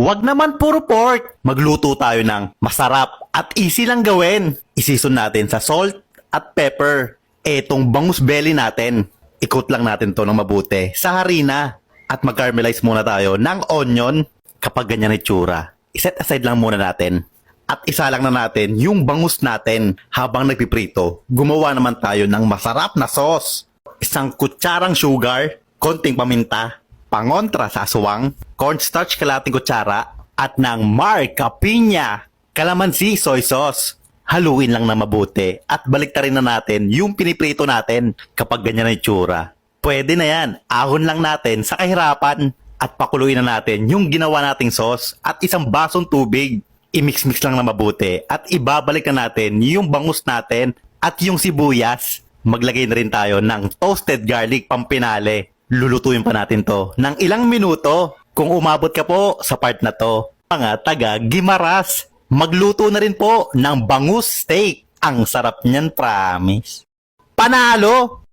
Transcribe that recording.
Wag naman puro pork. Magluto tayo ng masarap at easy lang gawin. Isison natin sa salt at pepper. Etong bangus belly natin. Ikot lang natin to ng mabuti sa harina. At mag-caramelize muna tayo ng onion kapag ganyan itsura. Iset aside lang muna natin. At isa lang na natin yung bangus natin habang nagpiprito. Gumawa naman tayo ng masarap na sauce. Isang kutsarang sugar, konting paminta, pangontra sa aswang, cornstarch kalating kutsara, at ng marca piña, kalamansi soy sauce. Haluin lang na mabuti at baliktarin na natin yung piniprito natin kapag ganyan na itsura. Pwede na yan, ahon lang natin sa kahirapan at pakuluin na natin yung ginawa nating sauce at isang basong tubig. I-mix-mix lang na mabuti at ibabalik na natin yung bangus natin at yung sibuyas. Maglagay na rin tayo ng toasted garlic pampinale. Lulutuin pa natin to ng ilang minuto. Kung umabot ka po sa part na to, mga taga Gimaras, magluto na rin po ng bangus steak. Ang sarap niyan, promise. Panalo!